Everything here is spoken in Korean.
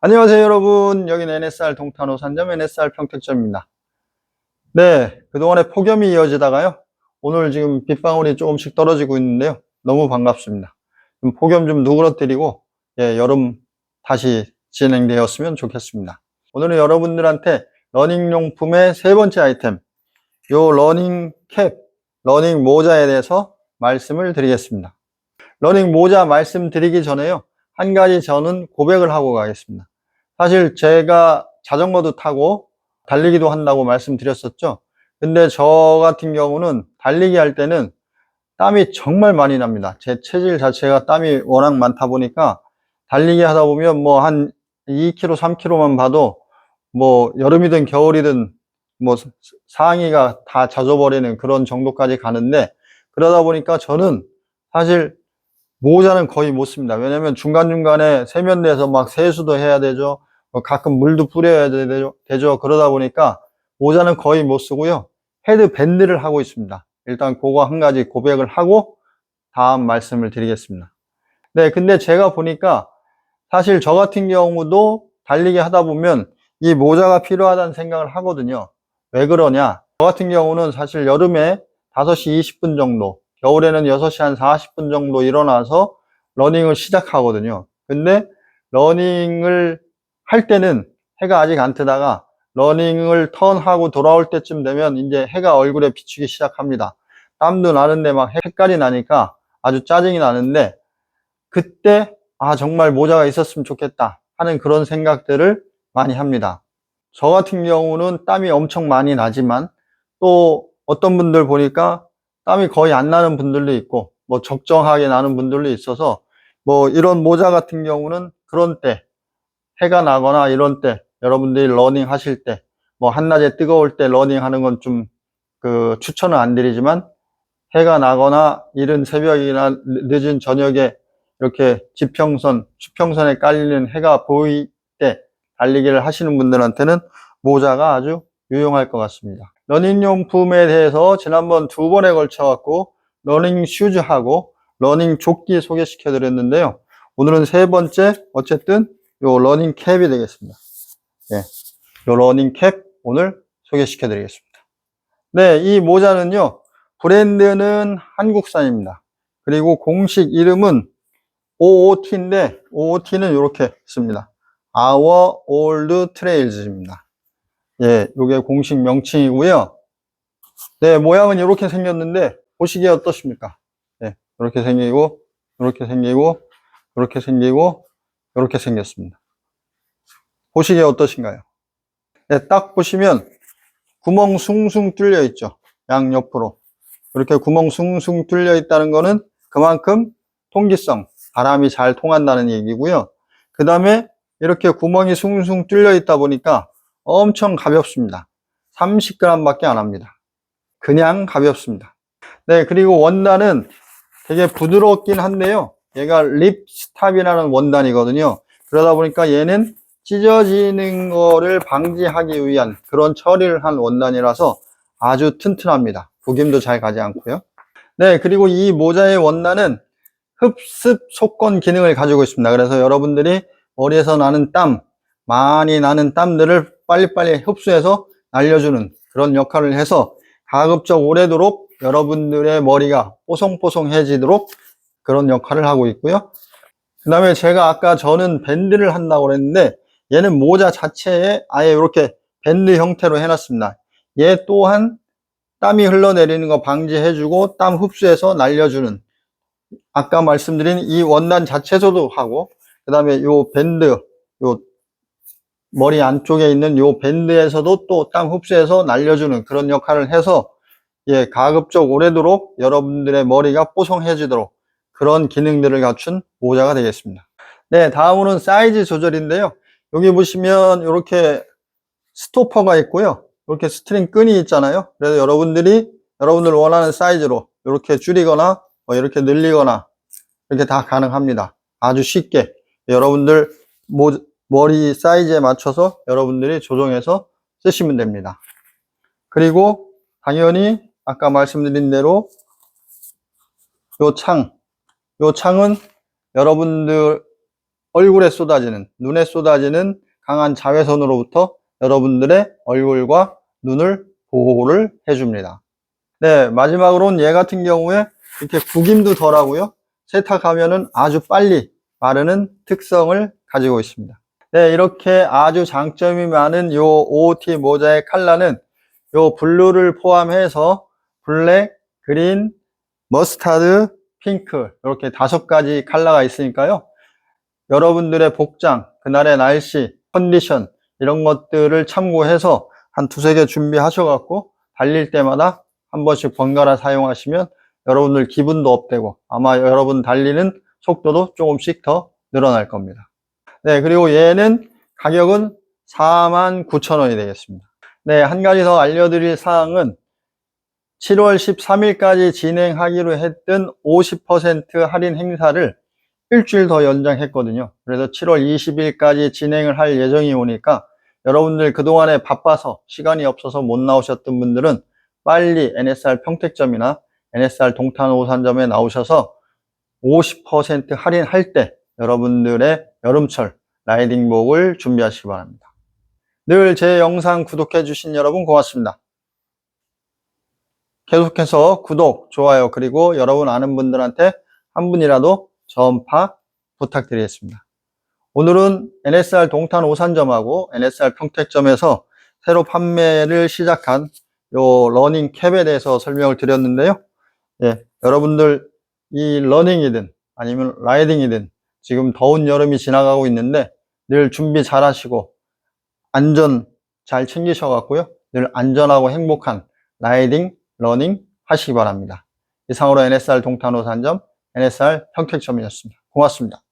안녕하세요 여러분. 여기는 NSR 동탄호 산점 NSR 평택점입니다. 네 그동안에 폭염이 이어지다가요. 오늘 지금 빗방울이 조금씩 떨어지고 있는데요. 너무 반갑습니다. 좀 폭염 좀 누그러뜨리고 예, 여름 다시 진행되었으면 좋겠습니다. 오늘은 여러분들한테 러닝용품의 세 번째 아이템 요 러닝 캡 러닝 모자에 대해서 말씀을 드리겠습니다. 러닝 모자 말씀드리기 전에요. 한 가지 저는 고백을 하고 가겠습니다. 사실 제가 자전거도 타고 달리기도 한다고 말씀드렸었죠. 근데 저 같은 경우는 달리기 할 때는 땀이 정말 많이 납니다. 제 체질 자체가 땀이 워낙 많다 보니까 달리기 하다 보면 뭐 한 2km, 3km만 봐도 뭐 여름이든 겨울이든 뭐 상의가 다 젖어버리는 그런 정도까지 가는데 그러다 보니까 저는 사실 모자는 거의 못 씁니다. 왜냐면 중간중간에 세면대에서 막 세수도 해야 되죠. 뭐 가끔 물도 뿌려야 되죠. 되죠. 그러다 보니까 모자는 거의 못 쓰고요. 헤드밴드를 하고 있습니다. 일단 그거 한 가지 고백을 하고 다음 말씀을 드리겠습니다. 네, 근데 제가 보니까 사실 저 같은 경우도 달리기 하다 보면 이 모자가 필요하다는 생각을 하거든요. 왜 그러냐? 저 같은 경우는 사실 여름에 5시 20분 정도 겨울에는 6시 한 40분 정도 일어나서 러닝을 시작하거든요. 근데 러닝을 할 때는 해가 아직 안 뜨다가 러닝을 턴하고 돌아올 때쯤 되면 이제 해가 얼굴에 비추기 시작합니다. 땀도 나는데 막 헷갈이 나니까 아주 짜증이 나는데 그때 아 정말 모자가 있었으면 좋겠다 하는 그런 생각들을 많이 합니다. 저 같은 경우는 땀이 엄청 많이 나지만 또 어떤 분들 보니까 땀이 거의 안 나는 분들도 있고 뭐 적정하게 나는 분들도 있어서 뭐 이런 모자 같은 경우는 그런 때 해가 나거나 이런 때 여러분들이 러닝 하실 때 뭐 한낮에 뜨거울 때 러닝 하는 건 좀 그 추천은 안 드리지만 해가 나거나 이른 새벽이나 늦은 저녁에 이렇게 지평선, 수평선에 깔리는 해가 보일 때 달리기를 하시는 분들한테는 모자가 아주 유용할 것 같습니다. 러닝용품에 대해서 지난번 두 번에 걸쳐 갖고 러닝 슈즈하고 러닝 조끼 소개시켜 드렸는데요. 오늘은 세 번째 어쨌든 요 러닝 캡이 되겠습니다. 예. 요 러닝 캡 오늘 소개시켜 드리겠습니다. 네, 이 모자는요. 브랜드는 한국산입니다. 그리고 공식 이름은 OOT인데 OOT는 이렇게 씁니다. Our Old Trails입니다. 예, 요게 공식 명칭이고요. 네, 모양은 이렇게 생겼는데 보시기에 어떠십니까? 네, 이렇게 생기고 이렇게 생기고 이렇게 생기고 이렇게 생겼습니다. 보시기에 어떠신가요? 네, 딱 보시면 구멍 숭숭 뚫려 있죠. 양옆으로. 이렇게 구멍 숭숭 뚫려 있다는 거는 그만큼 통기성, 바람이 잘 통한다는 얘기고요. 그 다음에 이렇게 구멍이 숭숭 뚫려 있다 보니까 엄청 가볍습니다. 30g 밖에 안 합니다. 그냥 가볍습니다. 네, 그리고 원단은 되게 부드럽긴 한데요. 얘가 립스탑이라는 원단이거든요. 그러다 보니까 얘는 찢어지는 거를 방지하기 위한 그런 처리를 한 원단이라서 아주 튼튼합니다. 구김도 잘 가지 않고요. 네, 그리고 이 모자의 원단은 흡습 속건 기능을 가지고 있습니다. 그래서 여러분들이 머리에서 나는 땀, 많이 나는 땀들을 빨리빨리 흡수해서 날려주는 그런 역할을 해서 가급적 오래도록 여러분들의 머리가 뽀송뽀송해지도록 그런 역할을 하고 있고요. 그 다음에 제가 아까 저는 밴드를 한다고 그랬는데 얘는 모자 자체에 아예 이렇게 밴드 형태로 해놨습니다. 얘 또한 땀이 흘러내리는 거 방지해주고 땀 흡수해서 날려주는 아까 말씀드린 이 원단 자체에서도 하고 그 다음에 요 밴드 요 머리 안쪽에 있는 요 밴드에서도 또 땀 흡수해서 날려주는 그런 역할을 해서 예, 가급적 오래도록 여러분들의 머리가 뽀송해지도록 그런 기능들을 갖춘 모자가 되겠습니다. 네, 다음으로는 사이즈 조절인데요. 여기 보시면 이렇게 스토퍼가 있고요. 이렇게 스트링 끈이 있잖아요. 그래서 여러분들이 여러분들 원하는 사이즈로 이렇게 줄이거나 뭐 이렇게 늘리거나 이렇게 다 가능합니다. 아주 쉽게 여러분들 모, 머리 사이즈에 맞춰서 여러분들이 조정해서 쓰시면 됩니다. 그리고 당연히 아까 말씀드린 대로 요 창, 요 창은 여러분들 얼굴에 쏟아지는, 눈에 쏟아지는 강한 자외선으로부터 여러분들의 얼굴과 눈을 보호를 해줍니다. 네, 마지막으로는 얘 같은 경우에 이렇게 구김도 덜하고요. 세탁하면은 아주 빨리 마르는 특성을 가지고 있습니다. 네, 이렇게 아주 장점이 많은 요 OOT 모자의 컬러는 요 블루를 포함해서 블랙, 그린, 머스타드, 핑크 이렇게 다섯 가지 컬러가 있으니까요. 여러분들의 복장, 그날의 날씨, 컨디션 이런 것들을 참고해서 한 두세 개 준비하셔갖고 달릴 때마다 한 번씩 번갈아 사용하시면 여러분들 기분도 업되고 아마 여러분 달리는 속도도 조금씩 더 늘어날 겁니다. 네, 그리고 얘는 가격은 49,000원이 되겠습니다. 네, 한 가지 더 알려드릴 사항은 7월 13일까지 진행하기로 했던 50% 할인 행사를 일주일 더 연장했거든요. 그래서 7월 20일까지 진행을 할 예정이 오니까 여러분들 그동안에 바빠서 시간이 없어서 못 나오셨던 분들은 빨리 NSR 평택점이나 NSR 동탄 오산점에 나오셔서 50% 할인할 때 여러분들의 여름철 라이딩복을 준비하시기 바랍니다. 늘 제 영상 구독해 주신 여러분 고맙습니다. 계속해서 구독, 좋아요, 그리고 여러분 아는 분들한테 한 분이라도 전파 부탁드리겠습니다. 오늘은 NSR 동탄 오산점하고 NSR 평택점에서 새로 판매를 시작한 요 러닝 캡에 대해서 설명을 드렸는데요. 예, 여러분들 이 러닝이든 아니면 라이딩이든 지금 더운 여름이 지나가고 있는데 늘 준비 잘 하시고 안전 잘 챙기셔 갖고요. 늘 안전하고 행복한 라이딩, 러닝 하시기 바랍니다. 이상으로 NSR 동탄 오산점 NSR 평택점이었습니다. 고맙습니다.